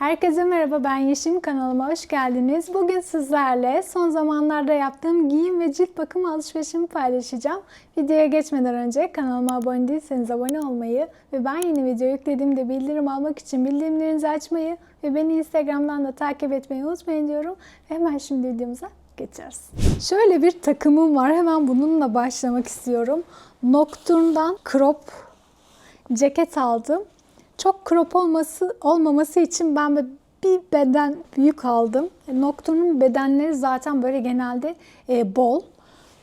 Herkese merhaba ben Yeşim kanalıma hoş geldiniz. Bugün sizlerle son zamanlarda yaptığım giyim ve cilt bakım alışverişimi paylaşacağım. Videoya geçmeden önce kanalıma abone değilseniz abone olmayı ve ben yeni video yüklediğimde bildirim almak için bildirimlerinizi açmayı ve beni Instagram'dan da takip etmeyi unutmayın diyorum. Ve hemen şimdi videomuza geçeriz. Şöyle bir takımım var. Hemen bununla başlamak istiyorum. Nocturne'dan crop ceket aldım. Çok crop olması olmaması için ben böyle bir beden büyük aldım. E, Nocturne'un bedenleri zaten böyle genelde e, bol.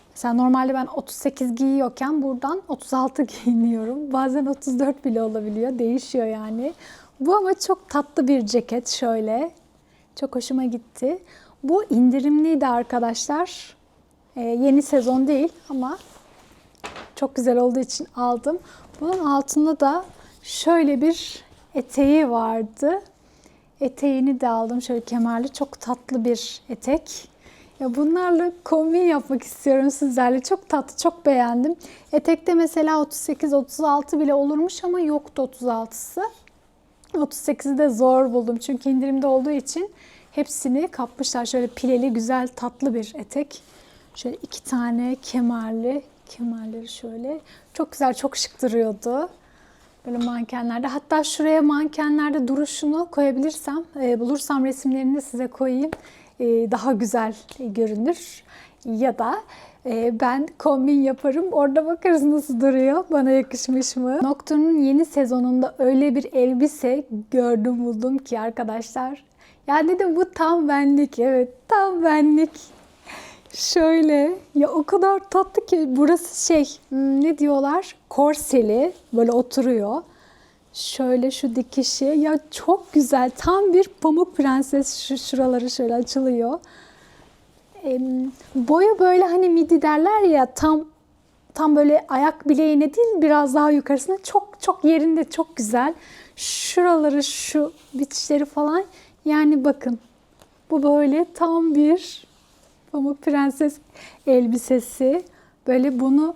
Mesela normalde ben 38 giyiyorken buradan 36 giyiniyorum. Bazen 34 bile olabiliyor. Değişiyor yani. Bu ama çok tatlı bir ceket şöyle. Çok hoşuma gitti. Bu indirimliydi arkadaşlar. E, yeni sezon değil ama çok güzel olduğu için aldım. Bunun altında da şöyle bir eteği vardı. Eteğini de aldım şöyle kemerli. Çok tatlı bir etek. Ya bunlarla kombin yapmak istiyorum sizlerle. Çok tatlı, çok beğendim. Etekte mesela 38-36 bile olurmuş ama yoktu 36'sı. 38'i de zor buldum çünkü indirimde olduğu için hepsini kapmışlar. Şöyle pileli, güzel, tatlı bir etek. Şöyle iki tane kemerli, kemerleri şöyle. Çok güzel, çok şık duruyordu. Böyle mankenlerde. Hatta şuraya mankenlerde duruşunu koyabilirsem, e, bulursam resimlerini size koyayım. E, daha güzel görünür. Ya da e, ben kombin yaparım. Orada bakarız nasıl duruyor. Bana yakışmış mı? Nocturne'un yeni sezonunda öyle bir elbise gördüm buldum ki arkadaşlar. Ya dedim bu tam benlik. Evet tam benlik. Şöyle ya o kadar tatlı ki burası şey hmm, ne diyorlar korseli böyle oturuyor. Şöyle şu dikişi ya çok güzel tam bir pamuk prenses şu şuraları şöyle açılıyor. E, boyu böyle hani midi derler ya tam tam böyle ayak bileğine değil biraz daha yukarısına çok çok yerinde çok güzel. Şuraları şu bitişleri falan yani bakın bu böyle tam bir Pamuk Prenses elbisesi. Böyle bunu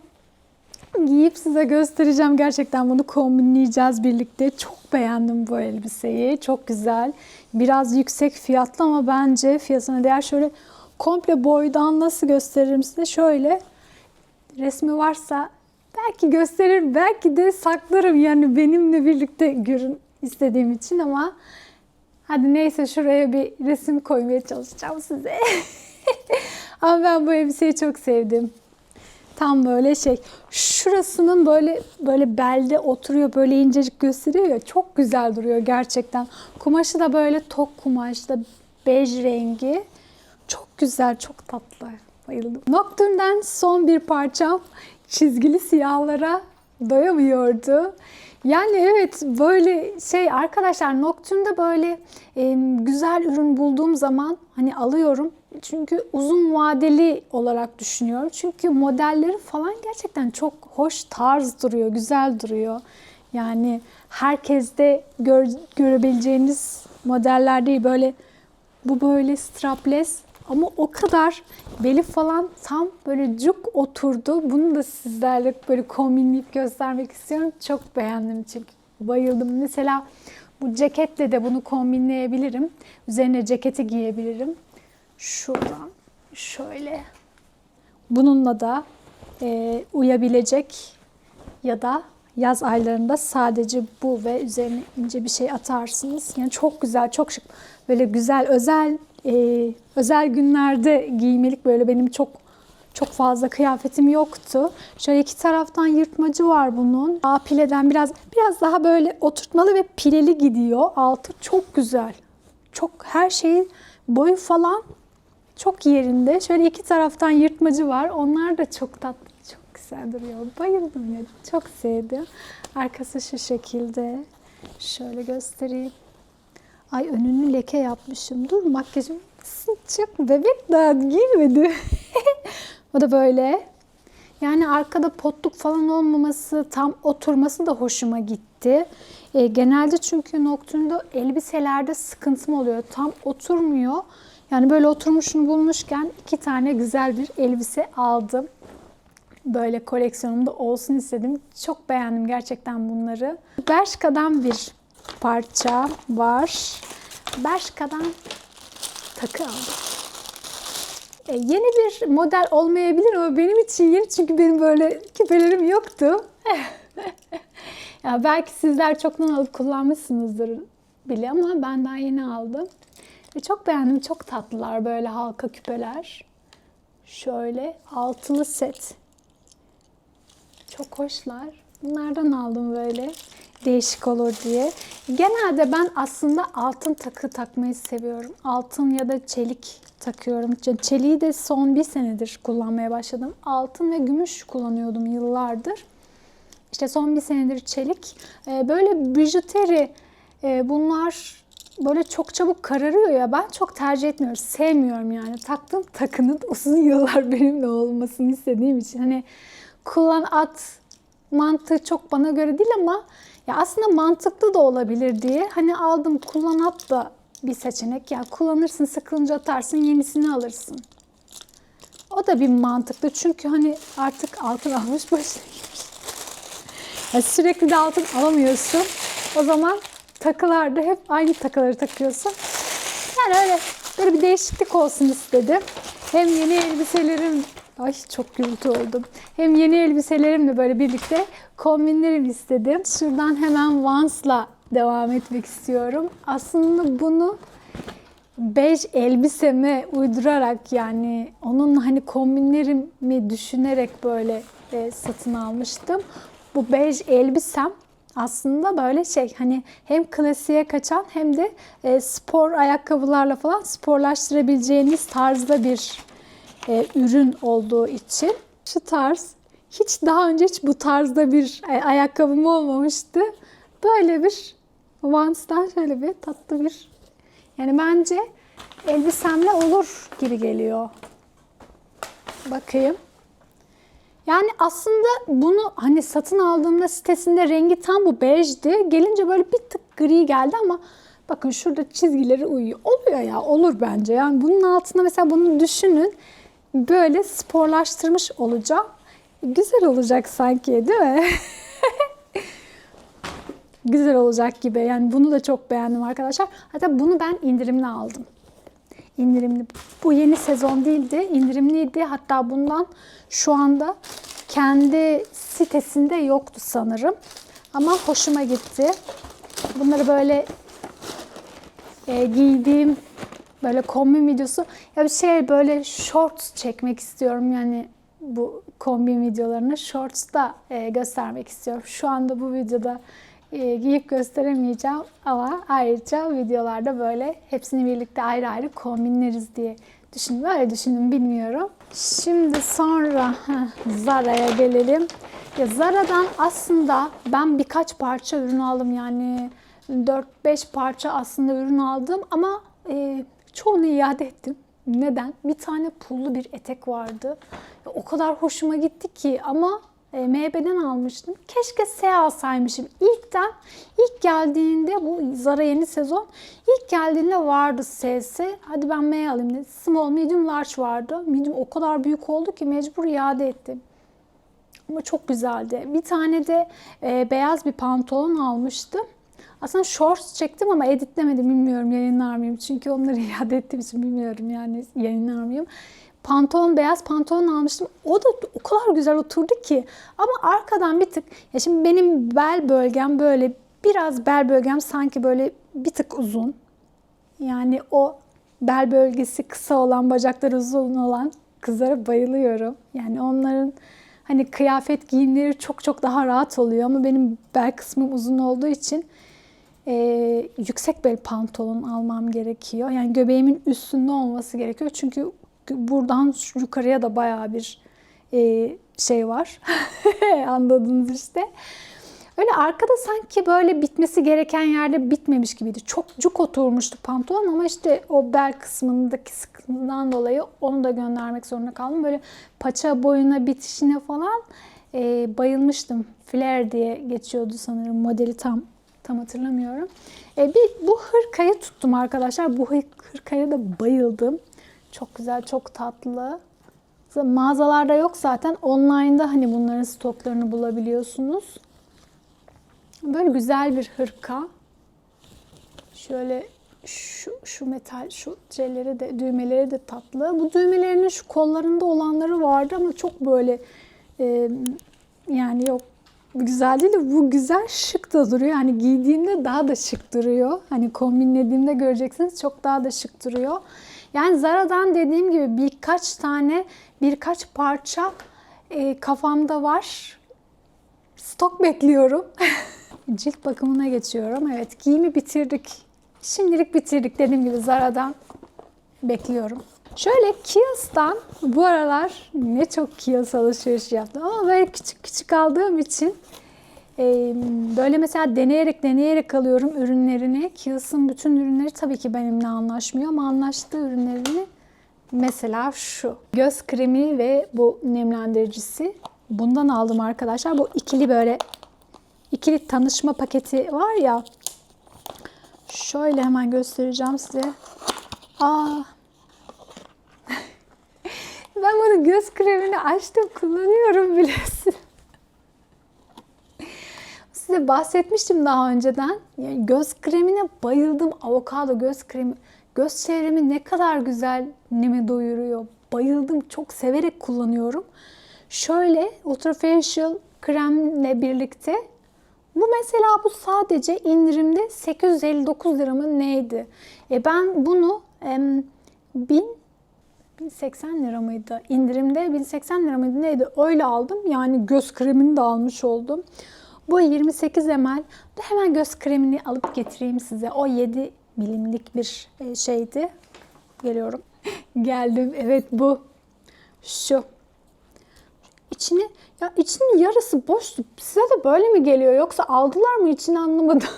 giyip size göstereceğim. Gerçekten bunu kombinleyeceğiz birlikte. Çok beğendim bu elbiseyi. Çok güzel. Biraz yüksek fiyatlı ama bence fiyatına değer. Şöyle komple boydan nasıl gösteririm size? Şöyle resmi varsa belki gösterir, belki de saklarım. Yani benimle birlikte görün istediğim için ama hadi neyse şuraya bir resim koymaya çalışacağım size. Ama ben bu elbiseyi çok sevdim. Tam böyle şey. Şurasının böyle böyle belde oturuyor, böyle incecik gösteriyor ya. Çok güzel duruyor gerçekten. Kumaşı da böyle tok kumaşta bej rengi. Çok güzel, çok tatlı. Bayıldım. Nocturne'den son bir parçam çizgili siyahlara doyamıyordu. Yani evet böyle şey arkadaşlar Nocturne'da böyle e, güzel ürün bulduğum zaman hani alıyorum. Çünkü uzun vadeli olarak düşünüyorum. Çünkü modelleri falan gerçekten çok hoş tarz duruyor, güzel duruyor. Yani herkeste gör, görebileceğiniz modeller değil. Böyle bu böyle strapless ama o kadar beli falan tam böyle cuk oturdu. Bunu da sizlerle böyle kombinleyip göstermek istiyorum. Çok beğendim çünkü bayıldım. Mesela bu ceketle de bunu kombinleyebilirim. Üzerine ceketi giyebilirim. Şuradan şöyle. Bununla da e, uyabilecek ya da yaz aylarında sadece bu ve üzerine ince bir şey atarsınız. Yani çok güzel, çok şık. Böyle güzel, özel e, özel günlerde giymelik böyle benim çok çok fazla kıyafetim yoktu. Şöyle iki taraftan yırtmacı var bunun. A pileden biraz biraz daha böyle oturtmalı ve pileli gidiyor. Altı çok güzel. Çok her şeyin boyu falan çok yerinde. Şöyle iki taraftan yırtmacı var. Onlar da çok tatlı, çok güzel duruyor. Bayıldım ya. Çok sevdim. Arkası şu şekilde. Şöyle göstereyim. Ay önünü leke yapmışım. Dur makyajım çık bebek daha girmedi. Bu da böyle. Yani arkada potluk falan olmaması, tam oturması da hoşuma gitti. E, genelde çünkü Nocturne'da elbiselerde sıkıntım oluyor. Tam oturmuyor. Yani böyle oturmuşunu bulmuşken iki tane güzel bir elbise aldım. Böyle koleksiyonumda olsun istedim. Çok beğendim gerçekten bunları. Bershka'dan bir parça var. Bershka'dan takı aldım. E, yeni bir model olmayabilir ama benim için yeni çünkü benim böyle küpelerim yoktu. ya belki sizler çoktan alıp kullanmışsınızdır bile ama ben daha yeni aldım. Ve çok beğendim. Çok tatlılar böyle halka küpeler. Şöyle altılı set. Çok hoşlar. Bunlardan aldım böyle. Değişik olur diye. Genelde ben aslında altın takı takmayı seviyorum. Altın ya da çelik takıyorum. Çeliği de son bir senedir kullanmaya başladım. Altın ve gümüş kullanıyordum yıllardır. İşte son bir senedir çelik. Ee, böyle bijuteri e, bunlar böyle çok çabuk kararıyor ya ben çok tercih etmiyorum. Sevmiyorum yani. Taktığım takının uzun yıllar benimle olmasını istediğim için. Hani kullan at mantığı çok bana göre değil ama ya aslında mantıklı da olabilir diye hani aldım kullan at da bir seçenek. Ya kullanırsın sıkılınca atarsın yenisini alırsın. O da bir mantıklı çünkü hani artık altın almış başına sürekli de altın alamıyorsun. O zaman takılarda hep aynı takıları takıyorsun. Yani öyle böyle bir değişiklik olsun istedim. Hem yeni elbiselerim Ay çok gürültü oldum. Hem yeni elbiselerimle böyle birlikte kombinlerim istedim. Şuradan hemen Vans'la devam etmek istiyorum. Aslında bunu bej elbiseme uydurarak yani onun hani kombinlerimi düşünerek böyle e, satın almıştım. Bu bej elbisem aslında böyle şey hani hem klasiğe kaçan hem de e, spor ayakkabılarla falan sporlaştırabileceğiniz tarzda bir e, ürün olduğu için şu tarz hiç daha önce hiç bu tarzda bir e, ayakkabım olmamıştı. Böyle bir Vans'tan şöyle bir tatlı bir yani bence elbisemle olur gibi geliyor. Bakayım. Yani aslında bunu hani satın aldığımda sitesinde rengi tam bu bejdi. Gelince böyle bir tık gri geldi ama bakın şurada çizgileri uyuyor. Oluyor ya olur bence. Yani bunun altında mesela bunu düşünün. Böyle sporlaştırmış olacağım. Güzel olacak sanki değil mi? Güzel olacak gibi. Yani bunu da çok beğendim arkadaşlar. Hatta bunu ben indirimli aldım. İndirimli. Bu yeni sezon değildi. indirimliydi. Hatta bundan şu anda kendi sitesinde yoktu sanırım. Ama hoşuma gitti. Bunları böyle e, giydiğim böyle kombin videosu ya bir şey böyle shorts çekmek istiyorum yani bu kombin videolarını shorts da e, göstermek istiyorum. Şu anda bu videoda e, giyip gösteremeyeceğim ama ayrıca videolarda böyle hepsini birlikte ayrı ayrı kombinleriz diye düşündüm. Öyle düşündüm bilmiyorum. Şimdi sonra Zara'ya gelelim. Ya Zara'dan aslında ben birkaç parça ürün aldım yani 4-5 parça aslında ürün aldım ama e, çoğunu iade ettim. Neden? Bir tane pullu bir etek vardı. O kadar hoşuma gitti ki ama e, MHB'den almıştım. Keşke S alsaymışım. İlkten, ilk geldiğinde bu Zara yeni sezon ilk geldiğinde vardı S'si. Hadi ben M alayım dedim. Small, medium, large vardı. Medium o kadar büyük oldu ki mecbur iade ettim. Ama çok güzeldi. Bir tane de e, beyaz bir pantolon almıştım. Aslında shorts çektim ama editlemedim bilmiyorum yayınlar mıyım. Çünkü onları iade ettiğim için bilmiyorum yani yayınlar mıyım. Pantolon, beyaz pantolon almıştım. O da o kadar güzel oturdu ki. Ama arkadan bir tık, ya şimdi benim bel bölgem böyle biraz bel bölgem sanki böyle bir tık uzun. Yani o bel bölgesi kısa olan, bacakları uzun olan kızlara bayılıyorum. Yani onların hani kıyafet giyimleri çok çok daha rahat oluyor ama benim bel kısmım uzun olduğu için e, yüksek bel pantolon almam gerekiyor. Yani göbeğimin üstünde olması gerekiyor. Çünkü buradan yukarıya da bayağı bir e, şey var. Anladınız işte. Öyle arkada sanki böyle bitmesi gereken yerde bitmemiş gibiydi. Çok cuk oturmuştu pantolon ama işte o bel kısmındaki sıkıntıdan dolayı onu da göndermek zorunda kaldım. Böyle paça boyuna bitişine falan e, bayılmıştım. Flare diye geçiyordu sanırım modeli tam tam hatırlamıyorum. E, bir bu hırkayı tuttum arkadaşlar. Bu hırkaya da bayıldım. Çok güzel, çok tatlı. Mağazalarda yok zaten. Online'da hani bunların stoklarını bulabiliyorsunuz. Böyle güzel bir hırka. Şöyle şu, şu metal, şu şeyleri de, düğmeleri de tatlı. Bu düğmelerinin şu kollarında olanları vardı ama çok böyle e, yani yok güzel değil de bu güzel şık da duruyor. Hani giydiğimde daha da şık duruyor. Hani kombinlediğimde göreceksiniz çok daha da şık duruyor. Yani Zara'dan dediğim gibi birkaç tane, birkaç parça e, kafamda var. Stok bekliyorum. Cilt bakımına geçiyorum. Evet giyimi bitirdik. Şimdilik bitirdik dediğim gibi Zara'dan bekliyorum. Şöyle Kiehl's'tan bu aralar ne çok Kiehl's alışveriş yaptım ama böyle küçük küçük aldığım için e, böyle mesela deneyerek deneyerek alıyorum ürünlerini. Kiehl's'ın bütün ürünleri tabii ki benimle anlaşmıyor ama anlaştığı ürünlerini mesela şu göz kremi ve bu nemlendiricisi bundan aldım arkadaşlar. Bu ikili böyle ikili tanışma paketi var ya şöyle hemen göstereceğim size. Aa ben bunu göz kremini açtım kullanıyorum biliyorsun. Size bahsetmiştim daha önceden. Yani göz kremine bayıldım. Avokado göz kremi. Göz çevremi ne kadar güzel neme doyuruyor. Bayıldım. Çok severek kullanıyorum. Şöyle Ultra Facial kremle birlikte bu mesela bu sadece indirimde 859 lira mı neydi? E ben bunu em, 1000 1080 lira mıydı? İndirimde 1080 lira mıydı neydi? Öyle aldım. Yani göz kremini de almış oldum. Bu 28 ml. De hemen göz kremini alıp getireyim size. O 7 milimlik bir e, şeydi. Geliyorum. Geldim. Evet bu. Şu. İçini ya içinin yarısı boştu. Size de böyle mi geliyor yoksa aldılar mı içini anlamadım.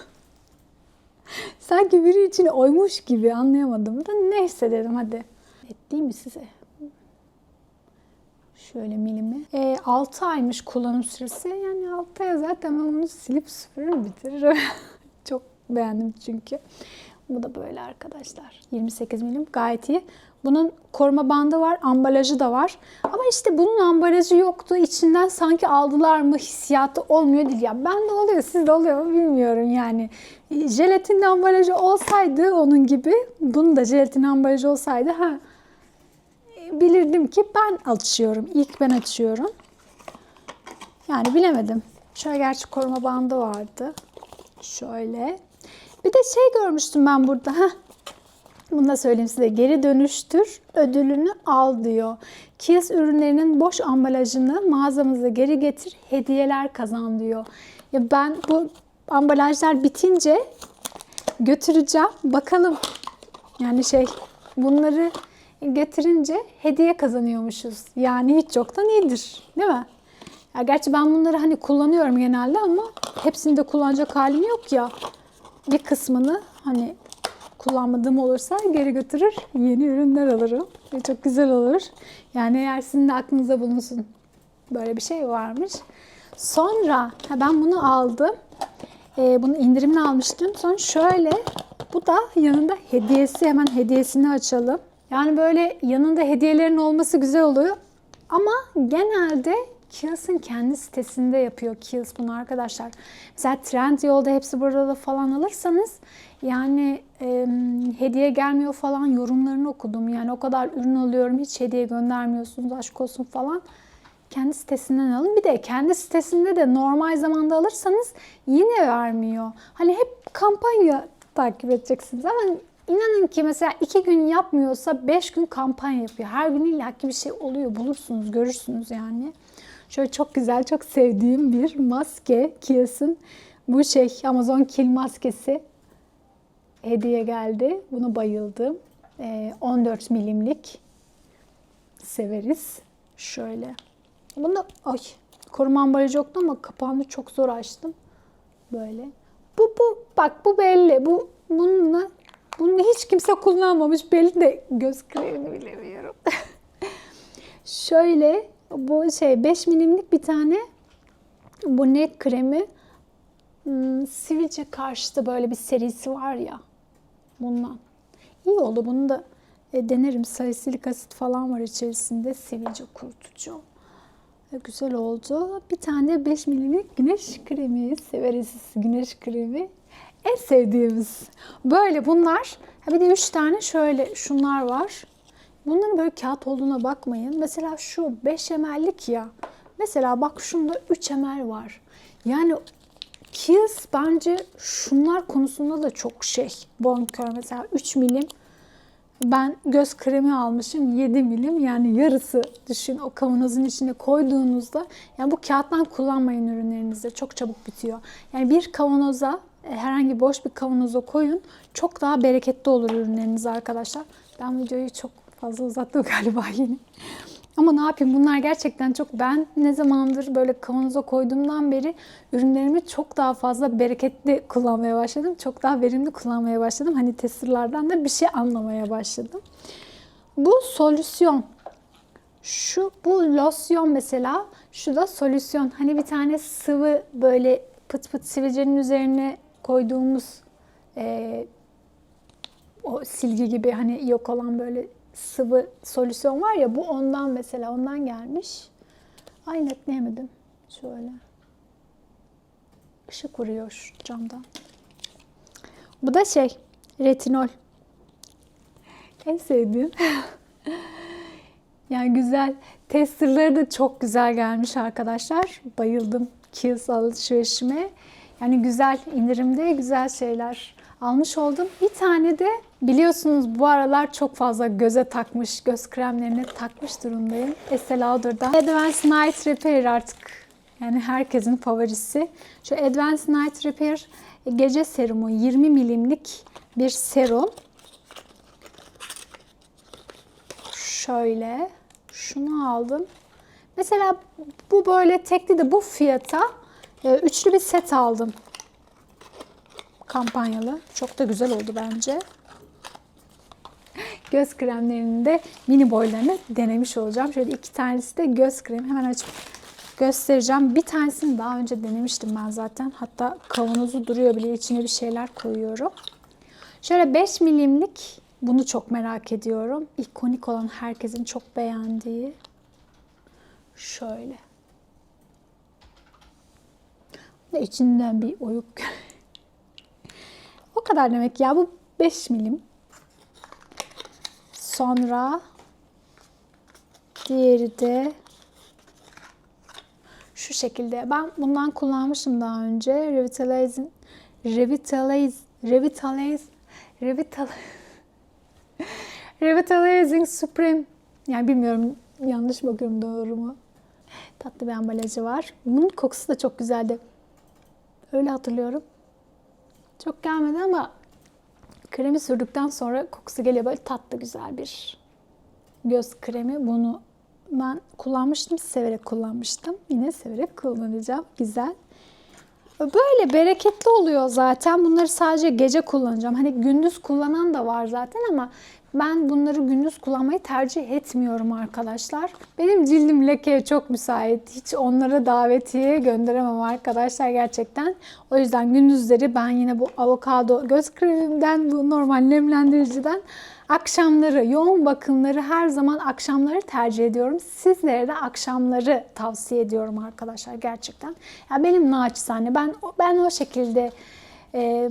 Sanki biri içine oymuş gibi anlayamadım da neyse dedim hadi. Etleyeyim mi size? Şöyle milimi. E, 6 aymış kullanım süresi. Yani 6 aya zaten ben onu silip süpürür bitiririm. Çok beğendim çünkü. Bu da böyle arkadaşlar. 28 milim gayet iyi. Bunun koruma bandı var, ambalajı da var. Ama işte bunun ambalajı yoktu. İçinden sanki aldılar mı hissiyatı olmuyor değil. Ya ben de oluyor, sizde oluyor mu bilmiyorum yani. Jelatin ambalajı olsaydı onun gibi, bunun da jelatin ambalajı olsaydı ha bilirdim ki ben açıyorum. İlk ben açıyorum. Yani bilemedim. Şöyle gerçi koruma bandı vardı. Şöyle. Bir de şey görmüştüm ben burada. Heh. Bunu da söyleyeyim size. Geri dönüştür, ödülünü al diyor. Kiehl's ürünlerinin boş ambalajını mağazamıza geri getir, hediyeler kazan diyor. Ya ben bu ambalajlar bitince götüreceğim. Bakalım. Yani şey bunları getirince hediye kazanıyormuşuz. Yani hiç yoktan iyidir. Değil mi? Ya gerçi ben bunları hani kullanıyorum genelde ama hepsini de kullanacak halim yok ya. Bir kısmını hani kullanmadığım olursa geri götürür yeni ürünler alırım. Ve çok güzel olur. Yani eğer sizin de aklınıza bulunsun. Böyle bir şey varmış. Sonra ha ben bunu aldım. Ee, bunu indirimle almıştım. Sonra şöyle bu da yanında hediyesi. Hemen hediyesini açalım. Yani böyle yanında hediyelerin olması güzel oluyor. Ama genelde Kiehl's'ın kendi sitesinde yapıyor Kiehl's bunu arkadaşlar. Mesela Trendyol'da hepsi burada falan alırsanız yani e, hediye gelmiyor falan yorumlarını okudum. Yani o kadar ürün alıyorum hiç hediye göndermiyorsunuz aşk olsun falan. Kendi sitesinden alın. Bir de kendi sitesinde de normal zamanda alırsanız yine vermiyor. Hani hep kampanya takip edeceksiniz ama İnanın ki mesela iki gün yapmıyorsa beş gün kampanya yapıyor. Her gün illaki bir şey oluyor. Bulursunuz, görürsünüz yani. Şöyle çok güzel, çok sevdiğim bir maske. Kiehl's'in bu şey Amazon kil maskesi hediye geldi. Bunu bayıldım. Ee, 14 milimlik severiz. Şöyle. Bunu ay koruma ambalajı yoktu ama kapağını çok zor açtım. Böyle. Bu bu bak bu belli. Bu bununla bunu hiç kimse kullanmamış. Belli de göz kremini bilemiyorum. Şöyle bu şey 5 milimlik bir tane bu ne kremi hmm, sivilce karşıtı böyle bir serisi var ya bundan. İyi oldu. Bunu da e, denerim. Salisilik asit falan var içerisinde. Sivilce kurutucu. E, güzel oldu. Bir tane 5 milimlik güneş kremi. Severiz güneş kremi. En sevdiğimiz. Böyle bunlar. Ha bir de 3 tane şöyle şunlar var. Bunların böyle kağıt olduğuna bakmayın. Mesela şu 5 ml'lik ya. Mesela bak şunda 3 ml var. Yani Kiehl's bence şunlar konusunda da çok şey. Bonkör mesela 3 milim. Ben göz kremi almışım 7 milim yani yarısı düşün o kavanozun içine koyduğunuzda yani bu kağıttan kullanmayın ürünlerinizde çok çabuk bitiyor. Yani bir kavanoza herhangi boş bir kavanoza koyun çok daha bereketli olur ürünleriniz arkadaşlar. Ben videoyu çok fazla uzattım galiba yine. Ama ne yapayım bunlar gerçekten çok ben ne zamandır böyle kavanoza koyduğumdan beri ürünlerimi çok daha fazla bereketli kullanmaya başladım. Çok daha verimli kullanmaya başladım. Hani testerlardan da bir şey anlamaya başladım. Bu solüsyon. Şu bu losyon mesela. Şu da solüsyon. Hani bir tane sıvı böyle pıt pıt sivilcenin üzerine koyduğumuz e, o silgi gibi hani yok olan böyle sıvı solüsyon var ya bu ondan mesela ondan gelmiş. Ay netleyemedim. Şöyle. Işık vuruyor şu camdan. Bu da şey retinol. En sevdiğim. yani güzel. Testerları da çok güzel gelmiş arkadaşlar. Bayıldım Kiehl's alışverişime. Yani güzel indirimde güzel şeyler almış oldum. Bir tane de biliyorsunuz bu aralar çok fazla göze takmış, göz kremlerini takmış durumdayım. Estee Lauder'da. Advanced Night Repair artık yani herkesin favorisi. Şu Advanced Night Repair gece serumu 20 milimlik bir serum. Şöyle şunu aldım. Mesela bu böyle tekli de bu fiyata üçlü bir set aldım kampanyalı. Çok da güzel oldu bence. Göz kremlerinin de mini boylarını denemiş olacağım. Şöyle iki tanesi de göz kremi. Hemen açıp göstereceğim. Bir tanesini daha önce denemiştim ben zaten. Hatta kavanozu duruyor bile. içine bir şeyler koyuyorum. Şöyle 5 milimlik bunu çok merak ediyorum. İkonik olan herkesin çok beğendiği. Şöyle. Ve içinden bir oyuk O kadar demek ya. Bu 5 milim. Sonra diğeri de şu şekilde. Ben bundan kullanmışım daha önce. Revitalizing Revitalize Revitalize Revitalize Revitalizing Supreme yani bilmiyorum yanlış bakıyorum doğru mu? Tatlı bir ambalajı var. Bunun kokusu da çok güzeldi. Öyle hatırlıyorum. Çok gelmedi ama kremi sürdükten sonra kokusu geliyor. Böyle tatlı güzel bir göz kremi. Bunu ben kullanmıştım. Severek kullanmıştım. Yine severek kullanacağım. Güzel. Böyle bereketli oluyor zaten. Bunları sadece gece kullanacağım. Hani gündüz kullanan da var zaten ama ben bunları gündüz kullanmayı tercih etmiyorum arkadaşlar. Benim cildim lekeye çok müsait. Hiç onlara davetiye gönderemem arkadaşlar gerçekten. O yüzden gündüzleri ben yine bu avokado göz kreminden, bu normal nemlendiriciden akşamları, yoğun bakımları her zaman akşamları tercih ediyorum. Sizlere de akşamları tavsiye ediyorum arkadaşlar gerçekten. Ya benim naçizane ben ben o şekilde e,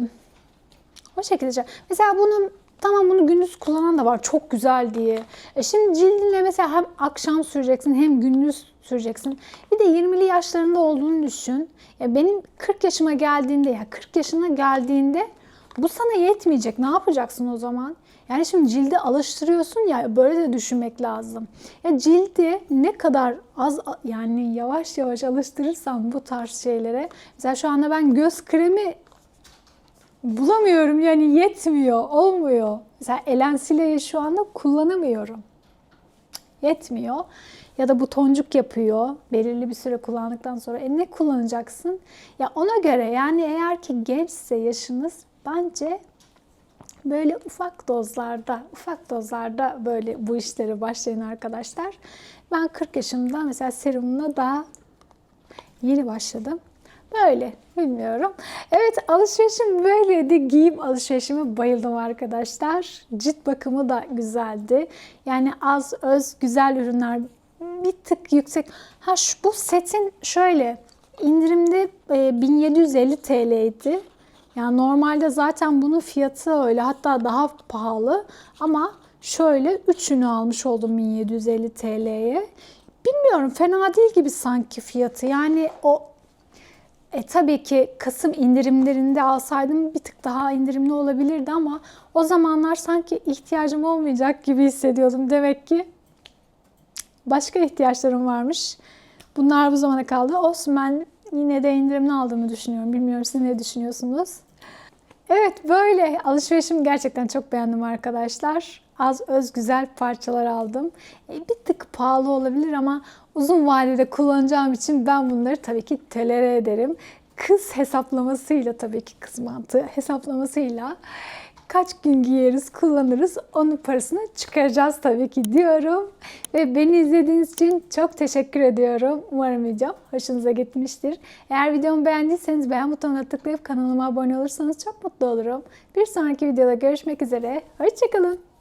o şekilde mesela bunun Tamam bunu gündüz kullanan da var çok güzel diye. E şimdi cildinle mesela hem akşam süreceksin hem gündüz süreceksin. Bir de 20'li yaşlarında olduğunu düşün. Ya benim 40 yaşıma geldiğinde ya 40 yaşına geldiğinde bu sana yetmeyecek. Ne yapacaksın o zaman? Yani şimdi cildi alıştırıyorsun ya böyle de düşünmek lazım. Ya cildi ne kadar az yani yavaş yavaş alıştırırsam bu tarz şeylere. Mesela şu anda ben göz kremi bulamıyorum yani yetmiyor, olmuyor. Mesela Elensile'yi şu anda kullanamıyorum. Yetmiyor. Ya da bu toncuk yapıyor. Belirli bir süre kullandıktan sonra e ne kullanacaksın? Ya ona göre yani eğer ki gençse yaşınız bence böyle ufak dozlarda, ufak dozlarda böyle bu işlere başlayın arkadaşlar. Ben 40 yaşımda mesela serumuna daha yeni başladım. Böyle bilmiyorum. Evet alışverişim böyleydi. Giyim alışverişime bayıldım arkadaşlar. Cilt bakımı da güzeldi. Yani az öz güzel ürünler bir tık yüksek. Ha şu, bu setin şöyle indirimde e, 1750 TL'ydi. Yani normalde zaten bunun fiyatı öyle hatta daha pahalı ama şöyle üçünü almış oldum 1750 TL'ye. Bilmiyorum fena değil gibi sanki fiyatı. Yani o e, tabii ki Kasım indirimlerinde alsaydım bir tık daha indirimli olabilirdi ama o zamanlar sanki ihtiyacım olmayacak gibi hissediyordum. Demek ki başka ihtiyaçlarım varmış. Bunlar bu zamana kaldı. Olsun ben yine de indirimli aldığımı düşünüyorum. Bilmiyorum siz ne düşünüyorsunuz? Evet böyle alışverişimi gerçekten çok beğendim arkadaşlar. Az öz güzel parçalar aldım. E, bir tık pahalı olabilir ama uzun vadede kullanacağım için ben bunları tabii ki tolere ederim. Kız hesaplamasıyla tabii ki kız mantığı hesaplamasıyla kaç gün giyeriz, kullanırız onun parasını çıkaracağız tabii ki diyorum. Ve beni izlediğiniz için çok teşekkür ediyorum. Umarım videom hoşunuza gitmiştir. Eğer videomu beğendiyseniz beğen butonuna tıklayıp kanalıma abone olursanız çok mutlu olurum. Bir sonraki videoda görüşmek üzere. Hoşçakalın.